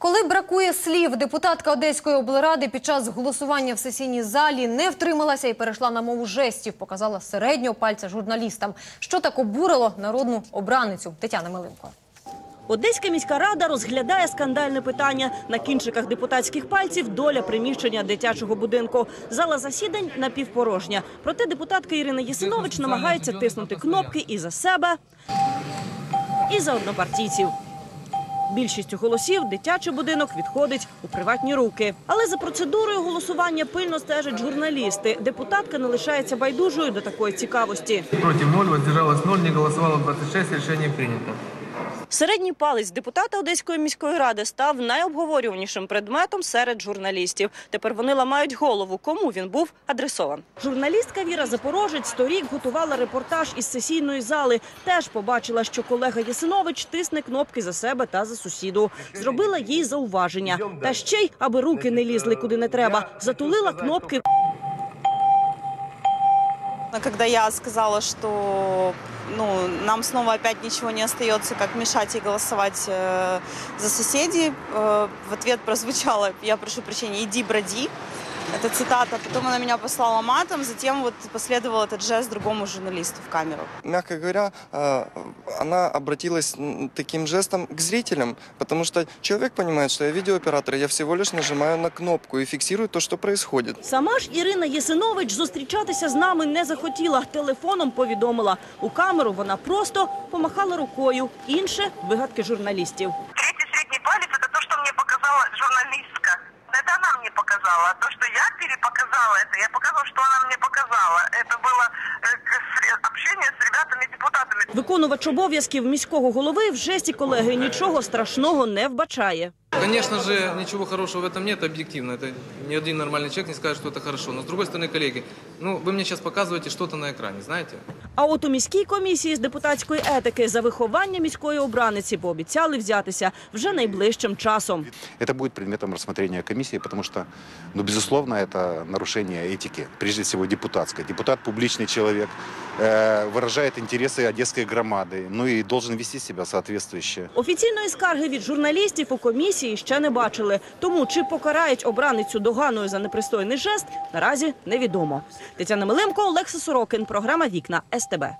Коли бракує слів, депутатка Одеської облради під час голосування в сесійній залі не втрималася і перейшла на мову жестів, показала середнього пальця журналістам. Що так обурило народну обраницю Тетяна Милинко. Одеська міська рада розглядає скандальне питання. На кінчиках депутатських пальців доля приміщення дитячого будинку. Зала засідань напівпорожня. Проте депутатка Ірина Єсинович намагається тиснути кнопки і за себе, і за однопартійців. Більшістю голосів дитячий будинок відходить у приватні руки. Але за процедурою голосування пильно стежать журналісти. Депутатка не лишається байдужою до такої цікавості. Проти 0, воздержалось 0, не голосувало 26, рішення принято. Середній палець депутата Одеської міської ради став найобговорюванішим предметом серед журналістів. Тепер вони ламають голову, кому він був адресован. Журналістка Віра Запорожець торік готувала репортаж із сесійної зали. Теж побачила, що колега Ясинович тисне кнопки за себе та за сусіду. Зробила їй зауваження. Та ще й, аби руки не лізли куди не треба, затулила кнопки Но Когда я сказала, что нам снова опять ничего не остается, как мешать и голосовать э, за соседей, э, в ответ прозвучало, я прошу прощения, иди броди. Это цитата. Потом она меня послала матом, затем вот последовал этот жест другому журналисту в камеру. мягко говоря, э, она обратилась м, таким жестом к зрителям, потому что человек понимает, что я видеооператор, я всего лишь нажимаю на кнопку и фиксирую то, что происходит. Сама ж Ірина Єсинович зустрічатися з нами не захотіла. Телефоном повідомила. У камеру вона просто помахала рукою. Інше – вигадки журналістів. показала. А то, что я перепоказала это, я показала, что она мне показала. Это было э, к- с- общение с ребятами-депутатами. Виконувач обов'язків міського голови в жесті колеги нічого страшного не вбачає. Конечно же, ничего хорошего в этом нет, объективно. Это ни один нормальный человек не скажет, что это хорошо. Но с другой стороны, коллеги, ну, вы мне сейчас показываете что-то на экране, знаете? А от у міській комісії з депутатської етики за виховання міської обраниці пообіцяли взятися вже найближчим часом. Это будет предметом рассмотрения комиссии, потому что, ну, безусловно, это нарушение этики, прежде всего депутатской. Депутат – публичный человек, э, выражает интересы одесской громады, ну и должен вести себя соответствующе. Офіційної скарги від журналістів у комісії ще не бачили. Тому чи покарають обраницю доганою за непристойний жест, наразі невідомо. Тетяна Милимко, Олекса Сорокин. Програма «Вікна» СТБ.